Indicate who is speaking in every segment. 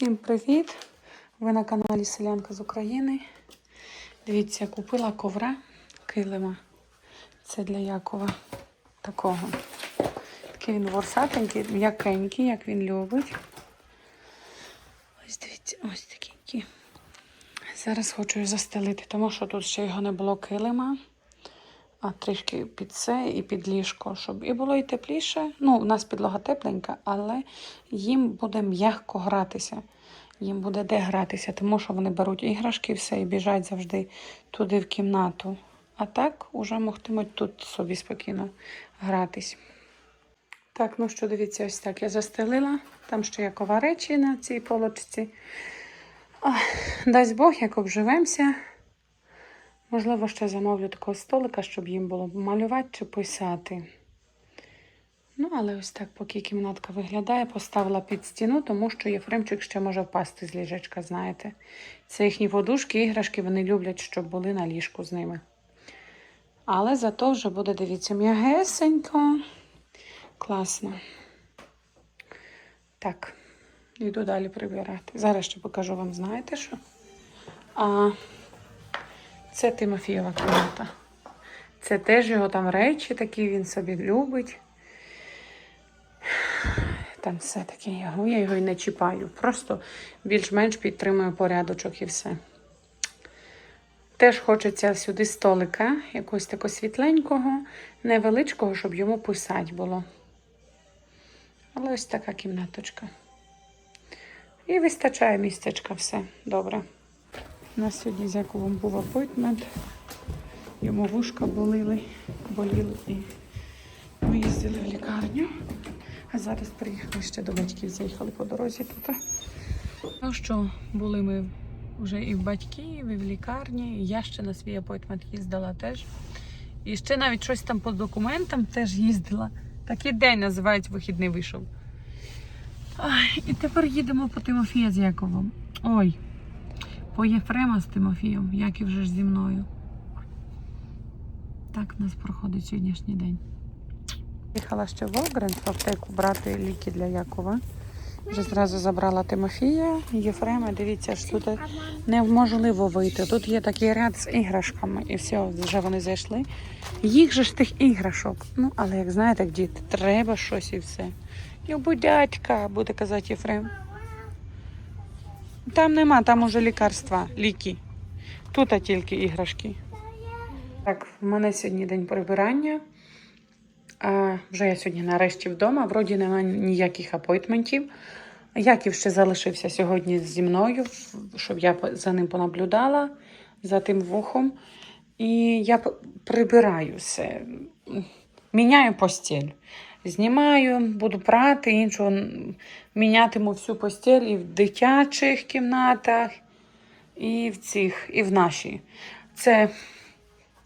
Speaker 1: Всім привіт! Ви на каналі Селянка з України. Дивіться, купила ковра килима. Це для Якова такого. Такий він ворсатенький, м'якенький, як він любить. Ось дивіться, ось такий. Зараз хочу його застелити, тому що тут ще його не було килима. А трішки під це і під ліжко, щоб і було і тепліше. Ну, у нас підлога тепленька, але їм буде м'яко гратися. Їм буде де гратися, тому що вони беруть іграшки і все і біжать завжди туди в кімнату. А так уже могтимуть тут собі спокійно гратись. Так, ну що, дивіться, ось так я застелила. Там ще є кова речі на цій полочці. Дасть Бог, як обживемося. Можливо, ще замовлю такого столика, щоб їм було малювати чи писати. Ну, але ось так, поки кімнатка виглядає, поставила під стіну, тому що Єфремчик ще може впасти з ліжечка, знаєте. Це їхні подушки, іграшки, вони люблять, щоб були на ліжку з ними. Але зато вже буде, дивіться, м'ягесенько. Класно. Так, йду далі прибирати. Зараз ще покажу вам, знаєте що? А це Тимофієва кімната. Це теж його там речі такі, він собі любить. Там все таке його, я його і не чіпаю. Просто більш-менш підтримую порядочок і все. Теж хочеться сюди столика, якогось такого світленького, невеличкого, щоб йому писати було. Але ось така кімнаточка. І вистачає містечка, все добре. У нас сьогодні з Яковом був апойтмент. Йому вушка боліли, боліли і ми їздили в лікарню. А зараз приїхали ще до батьків, заїхали по дорозі тут. Ну що, були ми вже і в батьків, і в лікарні. Я ще на свій апойтмент їздила теж. І ще навіть щось там по документам теж їздила. Такий день називають вихідний вийшов. Ай, і тепер їдемо по Тимофія з Яковом. Ой, по Єфрема з Тимофієм, як і вже ж зі мною. Так в нас проходить сьогоднішній день. Їхала ще в Волгрен в аптеку брати ліки для Якова. Вже зразу забрала Тимофія, Єфрема. Дивіться, що тут неможливо вийти. Тут є такий ряд з іграшками, і все, вже вони зайшли. Їх же ж тих іграшок. Ну, але як знаєте, діти, треба щось і все. Юбу дядька, буде казати Єфрем. Там нема, там уже лікарства, ліки. Тут тільки іграшки. Так, в мене сьогодні день прибирання. А, вже я сьогодні нарешті вдома. Вроді немає ніяких апойтментів. Яків ще залишився сьогодні зі мною, щоб я за ним понаблюдала, за тим вухом. І я прибираю все, міняю постіль. Знімаю, буду прати, іншого мінятиму всю постіль і в дитячих кімнатах, і в цих, і в нашій. Це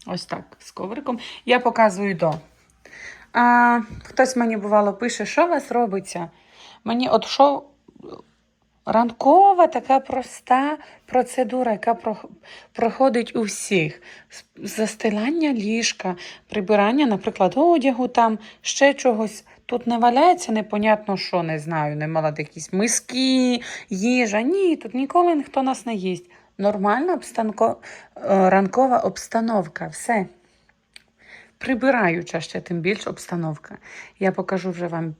Speaker 1: ось так з ковриком. Я показую до. А, хтось мені бувало пише, що у вас робиться? Мені от що ранкова така проста процедура, яка проходить у всіх. Застилання ліжка, прибирання, наприклад, одягу, там ще чогось. Тут не валяється, непонятно що, не знаю, не мала якісь миски, їжа. Ні, тут ніколи ніхто нас не їсть. Нормальна обстанко... е, ранкова обстановка, все. Прибираюча ще тим більш обстановка. Я покажу вже вам,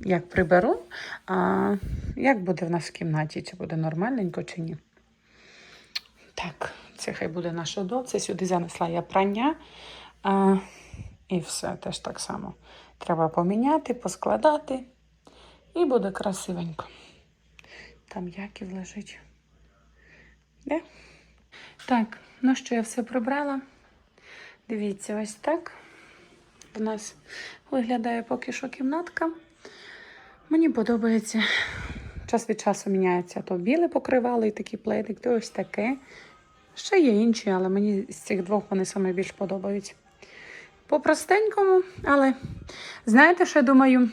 Speaker 1: як приберу, а як буде в нас в кімнаті, чи буде нормальненько, чи ні. Так, це хай буде наша до. Це сюди занесла я прання. А, і все теж так само. Треба поміняти, поскладати. І буде красивенько. Там Яків лежить. Де? Так, ну що, я все прибрала. Дивіться, ось так. У нас виглядає поки що кімнатка. Мені подобається. Час від часу міняється то біле покривало і такий пледик, то ось таке. Ще є інші, але мені з цих двох вони саме більш подобаються. По-простенькому, але знаєте, що я думаю?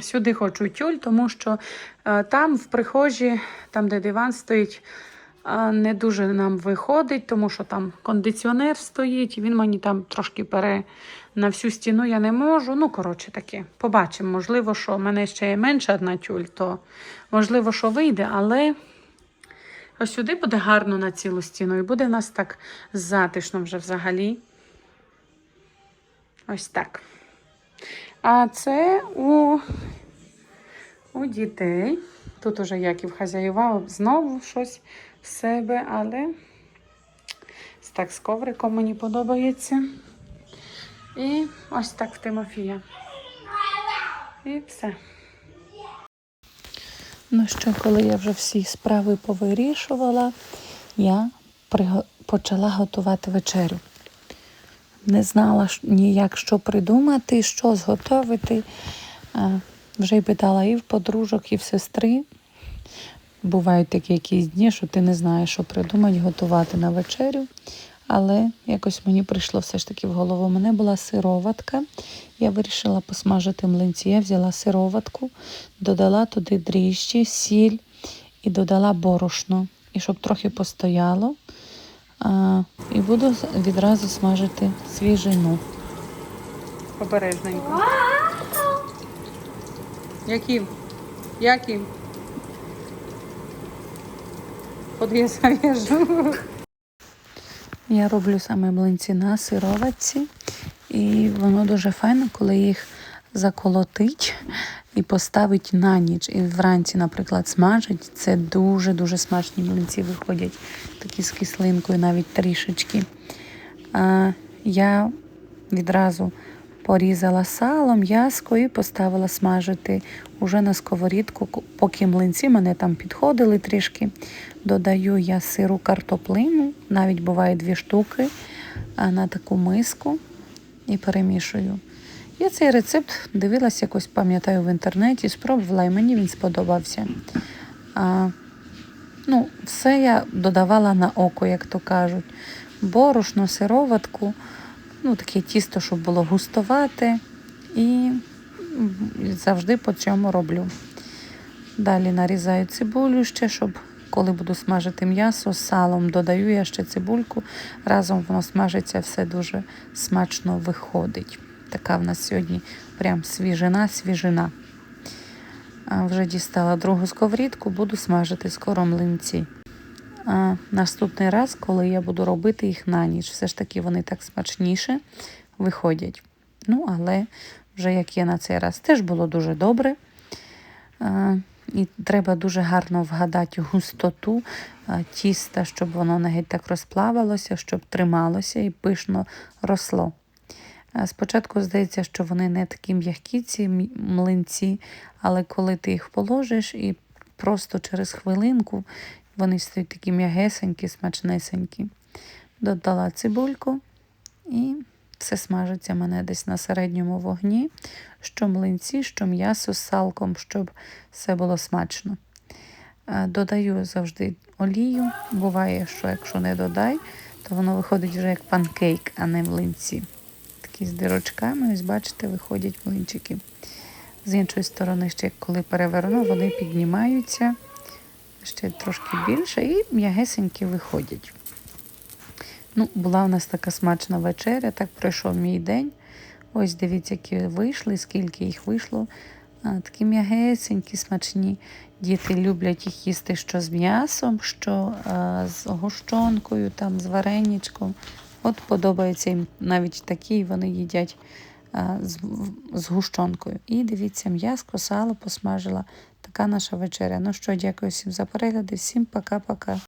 Speaker 1: Сюди хочу тюль, тому що е, там в прихожі, там, де диван стоїть, не дуже нам виходить, тому що там кондиціонер стоїть, він мені там трошки пере на всю стіну я не можу. Ну, коротше таке, побачимо. Можливо, що в мене ще є менша одна тюль, то можливо, що вийде, але ось сюди буде гарно на цілу стіну, і буде в нас так затишно вже взагалі. Ось так. А це у, у дітей. Тут уже Яків хазяював знову щось себе, але так з ковриком мені подобається. І ось так в Тимофія. І все.
Speaker 2: Ну що, коли я вже всі справи повирішувала, я почала готувати вечерю. Не знала ніяк, що придумати, що зготовити. Вже й питала і в подружок, і в сестри. Бувають такі якісь дні, що ти не знаєш, що придумати, готувати на вечерю. Але якось мені прийшло все ж таки в голову. У мене була сироватка. Я вирішила посмажити млинці. Я взяла сироватку, додала туди дріжджі, сіль і додала борошно. І щоб трохи постояло. А, і буду відразу смажити свіжину.
Speaker 1: Обережненько. Яким? Яким? От я зав'яжу.
Speaker 2: Я роблю саме млинці на сироватці, і воно дуже файно, коли їх заколотить і поставить на ніч. І вранці, наприклад, смажить. Це дуже-дуже смачні млинці виходять, такі з кислинкою, навіть трішечки. А, я відразу порізала сало, м'яско і поставила смажити уже на сковорідку, поки млинці мене там підходили трішки. Додаю я сиру картоплину, навіть буває дві штуки на таку миску і перемішую. Я цей рецепт дивилась якось, пам'ятаю, в інтернеті, спробувала, і мені він сподобався. А, ну, все я додавала на око, як то кажуть. Борошно, сироватку, ну, таке тісто, щоб було густовате. І завжди по цьому роблю. Далі нарізаю цибулю ще, щоб коли буду смажити м'ясо з салом, додаю я ще цибульку. Разом воно смажиться, все дуже смачно виходить. Така в нас сьогодні прям свіжина, свіжина. Вже дістала другу сковорідку, буду смажити скоро млинці. А наступний раз, коли я буду робити їх на ніч, все ж таки вони так смачніше виходять. Ну, але вже як є на цей раз, теж було дуже добре. А, і треба дуже гарно вгадати густоту тіста, щоб воно не геть так розплавилося, щоб трималося і пишно росло. Спочатку здається, що вони не такі м'які, ці млинці, але коли ти їх положиш і просто через хвилинку вони стають такі м'ягесенькі, смачнесенькі. Додала цибульку і все смажиться мене десь на середньому вогні, що млинці, що м'ясо з салком, щоб все було смачно. Е, Додаю завжди олію. Буває, що якщо не додай, то воно виходить вже як панкейк, а не млинці. Такі з дирочками, ось бачите, виходять млинчики. З іншої сторони, ще коли переверну, вони піднімаються ще трошки більше і м'ягесенькі виходять. Ну, була в нас така смачна вечеря, так пройшов мій день. Ось дивіться, які вийшли, скільки їх вийшло. А, такі м'ягесенькі, смачні. Діти люблять їх їсти що з м'ясом, що а, з гущонкою, там, з вареничком. От подобається їм навіть такі, вони їдять а, з, з гущонкою. І дивіться, м'яско, сало посмажила. Така наша вечеря. Ну що, дякую всім за перегляди, всім пока-пока.